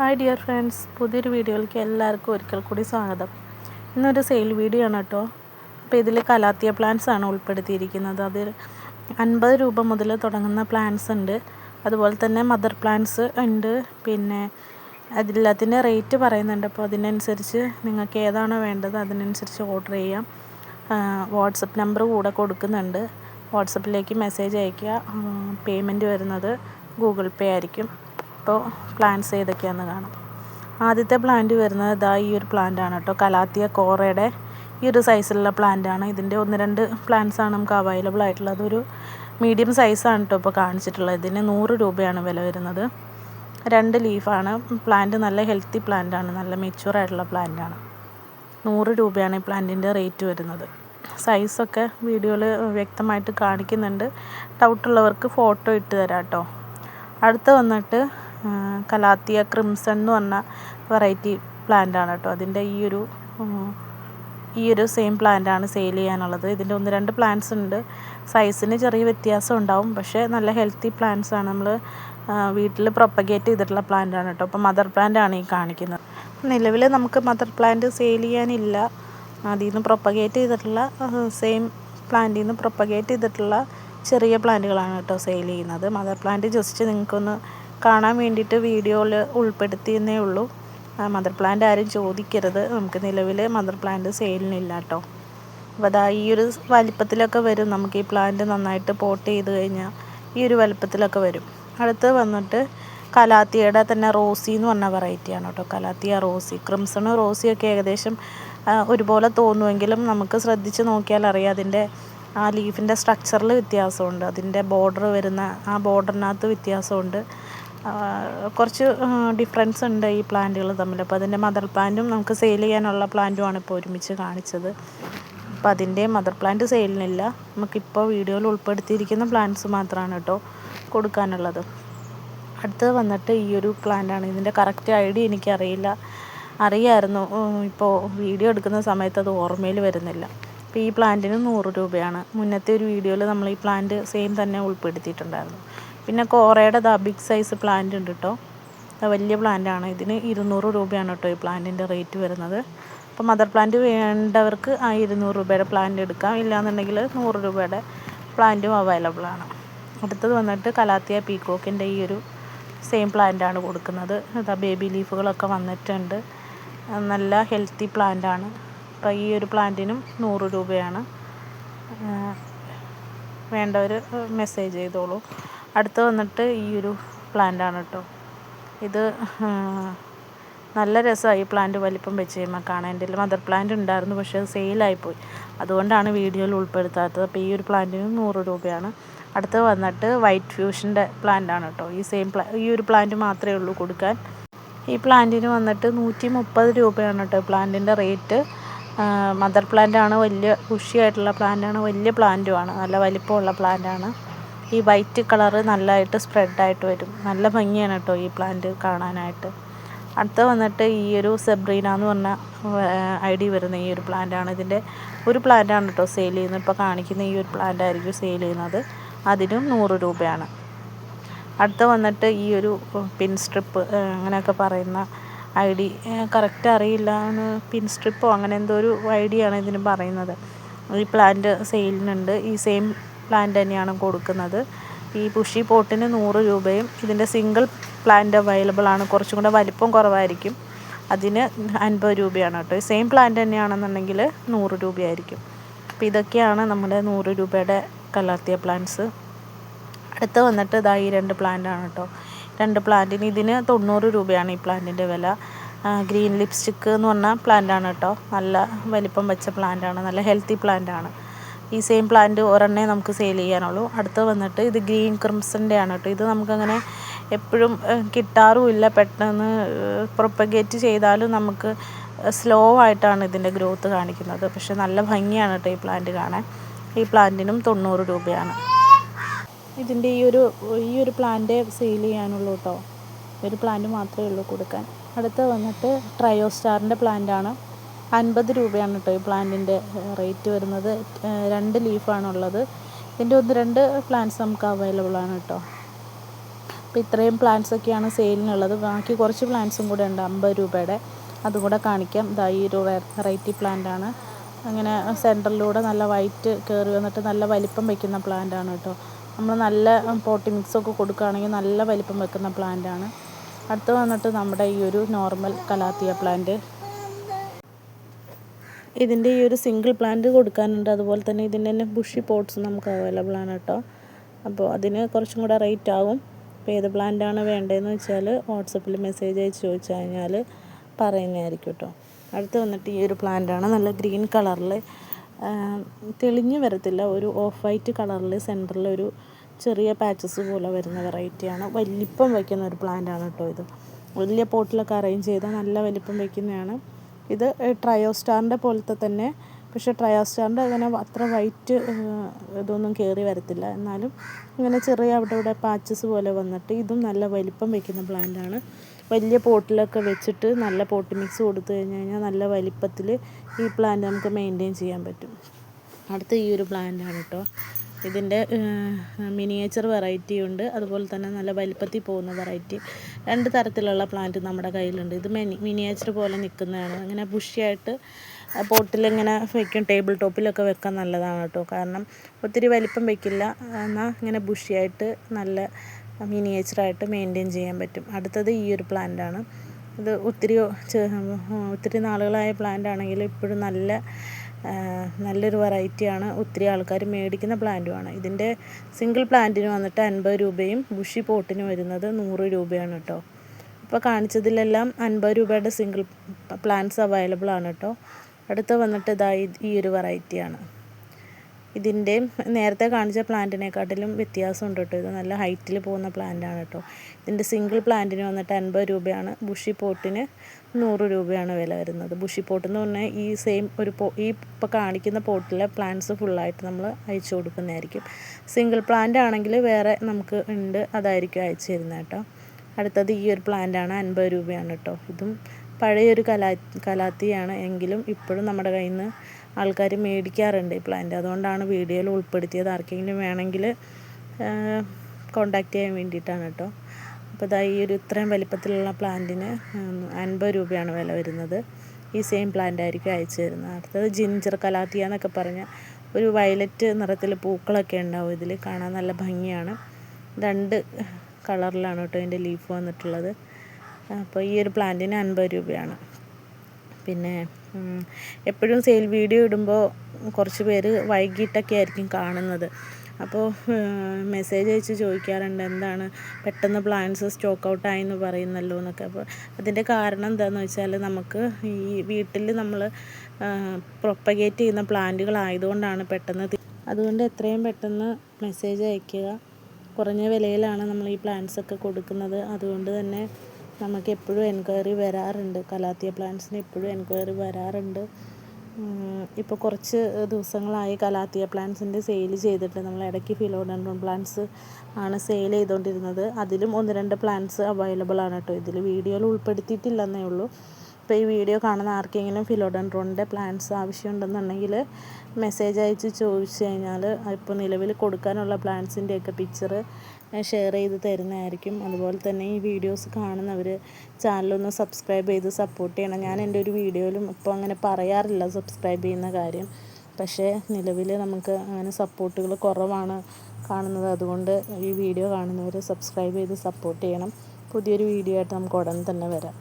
Hi dear friends പുതിയൊരു വീഡിയോയിലേക്ക് എല്ലാവർക്കും ഒരിക്കൽ കൂടി സ്വാഗതം. ഇന്നൊരു സെയിൽ വീഡിയോ ആണ് കേട്ടോ. അപ്പോൾ ഇതിൽ കലാത്തിയ പ്ലാന്റ്സ് ആണ് ഉൾപ്പെടുത്തിയിരിക്കുന്നത്. അത് അൻപത് രൂപ മുതൽ തുടങ്ങുന്ന പ്ലാന്റ്സ് ഉണ്ട്. അതുപോലെ തന്നെ മദർ പ്ലാന്റ്സ് ഉണ്ട്. പിന്നെ അതിലെല്ലാത്തിന്റെ റേറ്റ് പറയുന്നുണ്ട്. അപ്പോൾ അതിനനുസരിച്ച് നിങ്ങൾക്ക് ഏതാണോ വേണ്ടത് അതിനനുസരിച്ച് ഓർഡർ ചെയ്യാം. വാട്സപ്പ് നമ്പർ കൂടെ കൊടുക്കുന്നുണ്ട്. വാട്സപ്പിലേക്ക് മെസ്സേജ് അയയ്ക്കുക. പേയ്മെന്റ് വരുന്നത് ഗൂഗിൾ പേ ആയിരിക്കും. അപ്പോൾ പ്ലാന്റ്സ് ഏതൊക്കെയാണെന്ന് കാണാം. ആദ്യത്തെ പ്ലാന്റ് വരുന്നത് ഇതാ ഈ ഒരു പ്ലാന്റ് ആണ് കേട്ടോ. കലാത്തിയ കോറയുടെ ഈ ഒരു സൈസിലുള്ള പ്ലാന്റ് ആണ്. ഇതിന്റെ ഒന്ന് രണ്ട് പ്ലാന്റ്സ് ആണ് നമുക്ക് അവൈലബിൾ ആയിട്ടുള്ളത്. ഒരു മീഡിയം സൈസാണ് കേട്ടോ ഇപ്പോൾ കാണിച്ചിട്ടുള്ളത്. ഇതിന് നൂറ് രൂപയാണ് വില വരുന്നത്. രണ്ട് ലീഫാണ് പ്ലാന്റ് നല്ല ഹെൽത്തി പ്ലാന്റ് ആണ്. നല്ല മെച്യൂർ ആയിട്ടുള്ള പ്ലാന്റ് ആണ്. നൂറ് രൂപയാണ് ഈ പ്ലാന്റിന്റെ റേറ്റ് വരുന്നത്. സൈസൊക്കെ വീഡിയോയിൽ വ്യക്തമായിട്ട് കാണിക്കുന്നുണ്ട്. ഡൗട്ടുള്ളവർക്ക് ഫോട്ടോ ഇട്ട് തരാം കേട്ടോ. അടുത്ത് വന്നിട്ട് കലാത്തിയ ക്രിംസൺ എന്ന് പറഞ്ഞ വെറൈറ്റി പ്ലാന്റ് ആണ് കേട്ടോ. അതിന്റെ ഈ ഒരു ഈ ഒരു സെയിം പ്ലാന്റ് ആണ് സെയിൽ ചെയ്യാനുള്ളത്. ഇതിന്റെ ഒന്ന് രണ്ട് പ്ലാന്റ്സ് ഉണ്ട്. സൈസിന് ചെറിയ വ്യത്യാസം ഉണ്ടാവും. പക്ഷേ നല്ല ഹെൽത്തി പ്ലാന്റ്സ് ആണ്. നമ്മൾ വീട്ടിൽ പ്രൊപ്പഗേറ്റ് ചെയ്തിട്ടുള്ള പ്ലാന്റ് ആണ് കേട്ടോ. അപ്പോൾ മദർ പ്ലാന്റ് ആണ് ഈ കാണിക്കുന്നത്. നിലവിൽ നമുക്ക് മദർ പ്ലാന്റ് സെയിൽ ചെയ്യാനില്ല. അതിൽ നിന്ന് പ്രൊപ്പഗേറ്റ് ചെയ്തിട്ടുള്ള സെയിം പ്ലാന്റിൽ നിന്ന് പ്രൊപ്പഗേറ്റ് ചെയ്തിട്ടുള്ള ചെറിയ പ്ലാന്റുകളാണ് കേട്ടോ സെയിൽ ചെയ്യുന്നത്. മദർ പ്ലാന്റ് ജസ്റ്റ് നിങ്ങൾക്കൊന്ന് കാണാൻ വേണ്ടിയിട്ട് വീഡിയോയിൽ ഉൾപ്പെടുത്തിയെന്നേ ഉള്ളൂ. മദർ പ്ലാന്റ് ആരും ചോദിക്കരുത്. നമുക്ക് നിലവിൽ മദർ പ്ലാന്റ് സെയിലിനില്ല കേട്ടോ അപ്പോൾ അതാ ഈ ഒരു വലിപ്പത്തിലൊക്കെ വരും. നമുക്ക് ഈ പ്ലാന്റ് നന്നായിട്ട് പോട്ട് ചെയ്ത് കഴിഞ്ഞാൽ ഈ ഒരു വലിപ്പത്തിലൊക്കെ വരും. അടുത്ത് വന്നിട്ട് കലാത്തിയുടെ തന്നെ റോസി എന്ന് പറഞ്ഞ വെറൈറ്റിയാണ് കേട്ടോ കലാത്തിയ റോസി ക്രിംസണും റോസിയൊക്കെ ഏകദേശം ഒരുപോലെ തോന്നുമെങ്കിലും നമുക്ക് ശ്രദ്ധിച്ച് നോക്കിയാൽ അറിയാം അതിന്റെ ആ ലീഫിന്റെ സ്ട്രക്ചറിൽ വ്യത്യാസമുണ്ട്. അതിന്റെ ബോർഡർ വരുന്ന ആ ബോർഡറിനകത്ത് വ്യത്യാസമുണ്ട്. കുറച്ച് ഡിഫറൻസ് ഉണ്ട് ഈ പ്ലാന്റുകൾ തമ്മിൽ. അപ്പോൾ അതിന്റെ മദർ പ്ലാന്റും നമുക്ക് സെയിൽ ചെയ്യാനുള്ള പ്ലാന്റുമാണ് ഇപ്പോൾ ഒരുമിച്ച് കാണിച്ചത്. അപ്പോൾ അതിന്റെ മദർ പ്ലാന്റ് സെയിലിനില്ല നമുക്കിപ്പോൾ വീഡിയോയിൽ ഉൾപ്പെടുത്തിയിരിക്കുന്ന പ്ലാന്റ്സ് മാത്രമാണ് കേട്ടോ കൊടുക്കാനുള്ളത്. അടുത്തത് വന്നിട്ട് ഈ ഒരു പ്ലാന്റാണ് ഇതിന്റെ കറക്റ്റ് ഐഡിയ എനിക്കറിയില്ല. അറിയായിരുന്നു. ഇപ്പോൾ വീഡിയോ എടുക്കുന്ന സമയത്ത് അത് ഓർമ്മയിൽ വരുന്നില്ല. അപ്പോൾ ഈ പ്ലാന്റിന് നൂറ് രൂപയാണ്. മുന്നത്തെ ഒരു വീഡിയോയിൽ നമ്മൾ ഈ പ്ലാന്റ് സെയിം തന്നെ ഉൾപ്പെടുത്തിയിട്ടുണ്ടായിരുന്നു. പിന്നെ കോറയുടെ ദാ ബിഗ് സൈസ് പ്ലാന്റ് ഉണ്ട് കേട്ടോ വലിയ പ്ലാന്റാണ് ഇതിന് ഇരുന്നൂറ് രൂപയാണ് കേട്ടോ ഈ പ്ലാന്റിന്റെ റേറ്റ് വരുന്നത്. അപ്പോൾ മദർ പ്ലാന്റ് വേണ്ടവർക്ക് ആ ഇരുന്നൂറ് രൂപയുടെ പ്ലാന്റ് എടുക്കാം. ഇല്ലാന്നുണ്ടെങ്കിൽ നൂറ് രൂപയുടെ പ്ലാന്റും അവൈലബിൾ ആണ്. അടുത്തത് വന്നിട്ട് കലാത്തിയ പീക്കോക്കിന്റെ ഈ ഒരു സെയിം പ്ലാന്റ് ആണ് കൊടുക്കുന്നത്. അതാ ബേബി ലീഫുകളൊക്കെ വന്നിട്ടുണ്ട്. നല്ല ഹെൽത്തി പ്ലാന്റ് ആണ്. അപ്പോൾ ഈ ഒരു പ്ലാന്റിനും നൂറ് രൂപയാണ്. വേണ്ടവർ മെസ്സേജ് ചെയ്തോളൂ. അടുത്ത് വന്നിട്ട് ഈ ഒരു പ്ലാന്റ് ആണ് കേട്ടോ ഇത് നല്ല രസമായി പ്ലാന്റ് വലിപ്പം വെച്ച് കഴിയുമ്പോൾ കാണാൻ എന്റെ മദർ പ്ലാന്റ് ഉണ്ടായിരുന്നു പക്ഷേ അത് സെയിലായിപ്പോയി. അതുകൊണ്ടാണ് വീഡിയോയിൽ ഉൾപ്പെടുത്താത്തത്. അപ്പോൾ ഈ ഒരു പ്ലാന്റിന് നൂറ് രൂപയാണ്. അടുത്ത് വന്നിട്ട് വൈറ്റ് ഫ്യൂഷന്റെ പ്ലാന്റ് ആണ് കേട്ടോ ഈ സെയിം പ്ലാ ഈ ഒരു പ്ലാന്റ് മാത്രമേ ഉള്ളൂ കൊടുക്കാൻ. ഈ പ്ലാന്റിന് വന്നിട്ട് നൂറ്റി മുപ്പത് രൂപയാണ് കേട്ടോ പ്ലാന്റിന്റെ റേറ്റ്. മദർ പ്ലാന്റ് ആണ് വലിയ ബുഷിയായിട്ടുള്ള പ്ലാന്റാണ് വലിയ പ്ലാന്റുമാണ്. നല്ല വലിപ്പമുള്ള പ്ലാന്റ് ആണ് ഈ വൈറ്റ് കളറ് നല്ലതായിട്ട് സ്പ്രെഡായിട്ട് വരും. നല്ല ഭംഗിയാണ് കേട്ടോ ഈ പ്ലാന്റ് കാണാനായിട്ട്. അടുത്ത വന്നിട്ട് ഈ ഒരു സെബ്രീന എന്ന് പറഞ്ഞ ഐ ഡി വരുന്ന ഈ ഒരു പ്ലാന്റാണ് ഇതിന്റെ ഒരു പ്ലാന്റ് ആണ് കേട്ടോ സെയിൽ ചെയ്യുന്നത്. ഇപ്പോൾ കാണിക്കുന്ന ഈ ഒരു പ്ലാന്റ് ആയിരിക്കും സെയിൽ ചെയ്യുന്നത്. അതിനും നൂറ് രൂപയാണ്. അടുത്ത വന്നിട്ട് ഈ ഒരു പിൻ സ്ട്രിപ്പ് അങ്ങനെയൊക്കെ പറയുന്ന ഐ ഡി കറക്റ്റ് അറിയില്ല പിൻ സ്ട്രിപ്പോ അങ്ങനെ എന്തോ ഒരു ഐ ഡിയാണ് ഇതിന് പറയുന്നത്. ഈ പ്ലാന്റ് സെയിലിനുണ്ട് ഈ സെയിം പ്ലാന്റ് തന്നെയാണ് കൊടുക്കുന്നത്. ഈ പുഷി പോട്ടിന് നൂറ് രൂപയും ഇതിന്റെ സിംഗിൾ പ്ലാന്റ് അവൈലബിൾ ആണ്. കുറച്ചും കൂടെ വലിപ്പം കുറവായിരിക്കും. അതിന് അൻപത് രൂപയാണ് കേട്ടോ. സെയിം പ്ലാന്റ് തന്നെയാണെന്നുണ്ടെങ്കിൽ നൂറ് രൂപയായിരിക്കും. അപ്പോൾ ഇതൊക്കെയാണ് നമ്മുടെ നൂറ് രൂപയുടെ കലർത്തിയ പ്ലാന്റ്സ് അടുത്ത് വന്നിട്ട് ഇതാ ഈ രണ്ട് പ്ലാന്റാണ് കേട്ടോ. രണ്ട് പ്ലാന്റിന് ഇതിന് തൊണ്ണൂറ് രൂപയാണ് ഈ പ്ലാന്റിന്റെ വില. ഗ്രീൻ ലിപ്സ്റ്റിക്ക് എന്ന് പറഞ്ഞ പ്ലാന്റാണ് കേട്ടോ. നല്ല വലിപ്പം വെച്ച പ്ലാന്റാണ് നല്ല ഹെൽത്തി പ്ലാന്റാണ് ഈ സെയിം പ്ലാന്റ് ഒരെണ്ണേ നമുക്ക് സെയിൽ ചെയ്യാനുള്ളൂ. അടുത്ത് വന്നിട്ട് ഇത് ഗ്രീൻ ക്രിംസന്റെ ആണ് കേട്ടോ. ഇത് നമുക്കങ്ങനെ എപ്പോഴും കിട്ടാറുമില്ല. പെട്ടെന്ന് പ്രൊപ്പഗേറ്റ് ചെയ്താലും നമുക്ക് സ്ലോ ആയിട്ടാണ് ഇതിന്റെ ഗ്രോത്ത് കാണിക്കുന്നത്. പക്ഷെ നല്ല ഭംഗിയാണ് കേട്ടോ ഈ പ്ലാന്റ് കാണാൻ. ഈ പ്ലാന്റിനും തൊണ്ണൂറ് രൂപയാണ്. ഇതിന്റെ ഈ ഒരു ഈ ഒരു പ്ലാന്റ് സെയിൽ ചെയ്യാനുള്ളൂ കേട്ടോ. ഒരു പ്ലാന്റ് മാത്രമേ ഉള്ളൂ കൊടുക്കാൻ. അടുത്ത് വന്നിട്ട് ട്രയോസ്റ്റാറിന്റെ പ്ലാന്റാണ് അൻപത് രൂപയാണ് കേട്ടോ ഈ പ്ലാന്റിന്റെ റേറ്റ് വരുന്നത്. രണ്ട് ലീഫാണുള്ളത്. ഇതിന്റെ ഒന്ന് രണ്ട് പ്ലാന്റ്സ് നമുക്ക് അവൈലബിൾ ആണ് കേട്ടോ. അപ്പോൾ ഇത്രയും പ്ലാന്റ്സ് ഒക്കെയാണ് സെയിലിനുള്ളത്. ബാക്കി കുറച്ച് പ്ലാന്റ്സും കൂടെ ഉണ്ട് അമ്പത് രൂപയുടെ. അതും കൂടെ കാണിക്കാം. ഇതാ ഈ ഒരു വെറൈറ്റി ആണ്. അങ്ങനെ സെന്ററിലൂടെ നല്ല വൈറ്റ് കയറി വന്നിട്ട് നല്ല വലിപ്പം വയ്ക്കുന്ന പ്ലാന്റ് ആണ് കേട്ടോ. നമ്മൾ നല്ല പോട്ടി മിക്സ് ഒക്കെ കൊടുക്കുകയാണെങ്കിൽ നല്ല വലിപ്പം വെക്കുന്ന പ്ലാന്റ് ആണ്. അടുത്ത് വന്നിട്ട് നമ്മുടെ ഈ ഒരു നോർമൽ കലാത്തിയ പ്ലാന്റ്. ഇതിന്റെ ഈ ഒരു സിംഗിൾ പ്ലാന്റ് കൊടുക്കാനുണ്ട്. അതുപോലെ തന്നെ ഇതിന്റെ തന്നെ ബുഷി പോട്ട്സ് നമുക്ക് അവൈലബിൾ ആണ് കേട്ടോ. അപ്പോൾ അതിന് കുറച്ചും കൂടെ റേറ്റ് ആവും. അപ്പോൾ ഏത് പ്ലാന്റാണ് വേണ്ടതെന്ന് വെച്ചാൽ വാട്സപ്പിൽ മെസ്സേജ് അയച്ച് ചോദിച്ചു കഴിഞ്ഞാൽ പറയുന്നതായിരിക്കും കേട്ടോ. അടുത്ത് വന്നിട്ട് ഈ ഒരു പ്ലാന്റാണ് നല്ല ഗ്രീൻ കളറിൽ തെളിഞ്ഞു വരത്തില്ല. ഒരു ഓഫ് വൈറ്റ് കളറിൽ സെന്ററിൽ ഒരു ചെറിയ പാച്ചസ് പോലെ വരുന്ന വെറൈറ്റിയാണ് വലിപ്പം വയ്ക്കുന്ന ഒരു പ്ലാന്റാണ് കേട്ടോ ഇത്. വലിയ പോട്ടിലൊക്കെ അറേഞ്ച് ചെയ്താൽ നല്ല വലിപ്പം വയ്ക്കുന്നതാണ്. ഇത് ട്രയോസ്റ്റാറിന്റെ പോലത്തെ തന്നെ. പക്ഷേ ട്രയോസ്റ്റാറിന്റെ അങ്ങനെ അത്ര വൈറ്റ് ഇതൊന്നും കയറി വരത്തില്ല. എന്നാലും ഇങ്ങനെ ചെറിയ അവിടെ ഇവിടെ പാച്ചസ് പോലെ വന്നിട്ട് ഇതും നല്ല വലിപ്പം വയ്ക്കുന്ന പ്ലാന്റാണ് വലിയ പോട്ടിലൊക്കെ വെച്ചിട്ട് നല്ല പോട്ട് മിക്സ് കൊടുത്തു കഴിഞ്ഞ് കഴിഞ്ഞാൽ നല്ല വലിപ്പത്തിൽ ഈ പ്ലാന്റ് നമുക്ക് മെയിന്റെയിൻ ചെയ്യാൻ പറ്റും. അടുത്ത ഈ ഒരു പ്ലാന്റാണ് കേട്ടോ ഇതിന്റെ മിനിയേച്ചർ വെറൈറ്റി ഉണ്ട്. അതുപോലെ തന്നെ നല്ല വലിപ്പത്തിൽ പോകുന്ന വെറൈറ്റി. രണ്ട് തരത്തിലുള്ള പ്ലാന്റ് നമ്മുടെ കയ്യിലുണ്ട്. ഇത് മിനി മിനിയേച്ചർ പോലെ നിൽക്കുന്നതാണ്. ഇങ്ങനെ ബുഷിയായിട്ട് പോട്ടിലിങ്ങനെ വെക്കും. ടേബിൾ ടോപ്പിലൊക്കെ വെക്കാൻ നല്ലതാണ് കേട്ടോ. കാരണം ഒത്തിരി വലിപ്പം വെക്കില്ല. എന്നാൽ ഇങ്ങനെ ബുഷിയായിട്ട് നല്ല മിനിയേച്ചറായിട്ട് മെയിന്റെയിൻ ചെയ്യാൻ പറ്റും. അടുത്തത് ഈ ഒരു പ്ലാന്റാണ് ഇത് ഒത്തിരി ഒത്തിരി നാളുകളായ പ്ലാന്റ് ആണെങ്കിൽ ഇപ്പോഴും നല്ല നല്ലൊരു വെറൈറ്റിയാണ് ഒത്തിരി ആൾക്കാർ മേടിക്കുന്ന പ്ലാന്റുമാണ് ഇതിന്റെ സിംഗിൾ പ്ലാന്റിന് വന്നിട്ട് അൻപത് രൂപയും ബുഷി പോട്ടിന് വരുന്നത് നൂറ് രൂപയാണ് കേട്ടോ ഇപ്പോൾ കാണിച്ചതിലെല്ലാം അൻപത് രൂപയുടെ സിംഗിൾ പ്ലാന്റ്സ് അവൈലബിൾ ആണ് കേട്ടോ അടുത്ത് വന്നിട്ട് ഇതായി ഈ ഒരു വെറൈറ്റിയാണ് ഇതിന്റെയും നേരത്തെ കാണിച്ച പ്ലാന്റിനെക്കാട്ടിലും വ്യത്യാസമുണ്ട് കേട്ടോ. ഇത് നല്ല ഹൈറ്റിൽ പോകുന്ന പ്ലാന്റാണ് കേട്ടോ. ഇതിന്റെ സിംഗിൾ പ്ലാന്റിന് വന്നിട്ട് അൻപത് രൂപയാണ്. ബുഷി പോട്ടിന് നൂറ് രൂപയാണ് വില വരുന്നത്. ബുഷി പോട്ട് എന്ന് പറഞ്ഞാൽ ഈ സെയിം ഒരു പോ ഈ ഇപ്പോൾ കാണിക്കുന്ന പോട്ടിലെ പ്ലാന്റ്സ് ഫുള്ളായിട്ട് നമ്മൾ അയച്ചു കൊടുക്കുന്നതായിരിക്കും. സിംഗിൾ പ്ലാന്റ് ആണെങ്കിൽ വേറെ നമുക്ക് ഉണ്ട് അതായിരിക്കും അയച്ചു തരുന്നത് കേട്ടോ. അടുത്തത് ഈ ഒരു പ്ലാന്റാണ് അൻപത് രൂപയാണ് കേട്ടോ. ഇതും പഴയൊരു കലാ കലാത്തിയാണ് എങ്കിലും ഇപ്പോഴും നമ്മുടെ കയ്യിൽ നിന്ന് ആൾക്കാർ മേടിക്കാറുണ്ട് ഈ പ്ലാന്റ് അതുകൊണ്ടാണ് വീഡിയോയിൽ ഉൾപ്പെടുത്തിയത്. ആർക്കെങ്കിലും വേണമെങ്കിൽ കോണ്ടാക്ട് ചെയ്യാൻ വേണ്ടിയിട്ടാണ് കേട്ടോ. അപ്പോൾ ഇതാ ഈ ഒരു ഇത്രയും വലിപ്പത്തിലുള്ള പ്ലാന്റിന് അൻപത് രൂപയാണ് വില വരുന്നത്. ഈ സെയിം പ്ലാന്റ് ആയിരിക്കും അയച്ചു തരുന്നത്. അടുത്തത് ജിഞ്ചർ കലാത്തിയ എന്നൊക്കെ പറഞ്ഞ ഒരു വയലറ്റ് നിറത്തിൽ പൂക്കളൊക്കെ ഉണ്ടാവും ഇതിൽ കാണാൻ നല്ല ഭംഗിയാണ്. രണ്ട് കളറിലാണ് കേട്ടോ ഇതിന്റെ ലീഫ് വന്നിട്ടുള്ളത്. അപ്പോൾ ഈ ഒരു പ്ലാന്റിന് അൻപത് രൂപയാണ്. പിന്നെ എപ്പോഴും സെയിൽ വീഡിയോ ഇടുമ്പോൾ കുറച്ച് പേര് വൈകിട്ടൊക്കെ ആയിരിക്കും കാണുന്നത്. അപ്പോൾ മെസ്സേജ് അയച്ച് ചോദിക്കാറുണ്ട് എന്താണ് പെട്ടെന്ന് പ്ലാൻസ് സ്റ്റോക്ക് ഔട്ടായി എന്ന് പറയുന്നല്ലോ എന്നൊക്കെ. അപ്പോൾ അതിന്റെ കാരണം എന്താണെന്ന് വെച്ചാൽ നമുക്ക് ഈ വീട്ടിൽ നമ്മൾ പ്രൊപ്പഗേറ്റ് ചെയ്യുന്ന പ്ലാന്റുകളായതുകൊണ്ടാണ് പെട്ടെന്ന് അതുകൊണ്ട് എത്രയും പെട്ടെന്ന് മെസ്സേജ് അയക്കുക. കുറഞ്ഞ വിലയിലാണ് നമ്മൾ ഈ പ്ലാന്റ്സൊക്കെ കൊടുക്കുന്നത്. അതുകൊണ്ട് തന്നെ നമുക്ക് എപ്പോഴും എൻക്വയറി വരാറുണ്ട്. കലാത്തിയ പ്ലാന്റ്സിന് എപ്പോഴും എൻക്വയറി വരാറുണ്ട്. ഇപ്പോൾ കുറച്ച് ദിവസങ്ങളായി കലാത്തിയ പ്ലാന്റ്സിന്റെ സെയിൽ ചെയ്തിട്ട് നമ്മൾ ഇടയ്ക്ക് ഫിലോഡൻഡ്രോൺ പ്ലാന്റ്സ് ആണ് സെയിൽ ചെയ്തുകൊണ്ടിരുന്നത് അതിലും ഒന്ന് രണ്ട് പ്ലാന്റ്സ് അവൈലബിൾ ആണ് കേട്ടോ. ഇതിൽ വീഡിയോയിൽ ഉൾപ്പെടുത്തിയിട്ടില്ലെന്നേ ഉള്ളൂ. ഇപ്പോൾ ഈ വീഡിയോ കാണുന്ന ആർക്കെങ്കിലും ഫിലോഡൻഡ്രോണിന്റെ പ്ലാന്റ്സ് ആവശ്യമുണ്ടെന്നുണ്ടെങ്കിൽ മെസ്സേജ് അയച്ച് ചോദിച്ചു കഴിഞ്ഞാൽ ഇപ്പോൾ നിലവിൽ കൊടുക്കാനുള്ള പ്ലാന്റ്സിന്റെയൊക്കെ പിക്ചർ ഷെയർ ചെയ്ത് തരുന്നതായിരിക്കും. അതുപോലെ തന്നെ ഈ വീഡിയോസ് കാണുന്നവർ ചാനലൊന്ന് സബ്സ്ക്രൈബ് ചെയ്ത് സപ്പോർട്ട് ചെയ്യണം. ഞാൻ എന്റെ ഒരു വീഡിയോയിലും ഇപ്പോൾ അങ്ങനെ പറയാറില്ല സബ്സ്ക്രൈബ് ചെയ്യുന്ന കാര്യം. പക്ഷേ നിലവിൽ നമുക്ക് അങ്ങനെ സപ്പോർട്ടുകൾ കുറവാണ് കാണുന്നത്. അതുകൊണ്ട് ഈ വീഡിയോ കാണുന്നവർ സബ്സ്ക്രൈബ് ചെയ്ത് സപ്പോർട്ട് ചെയ്യണം. പുതിയൊരു വീഡിയോ ആയിട്ട് നമുക്ക് ഉടൻ തന്നെ വരാം.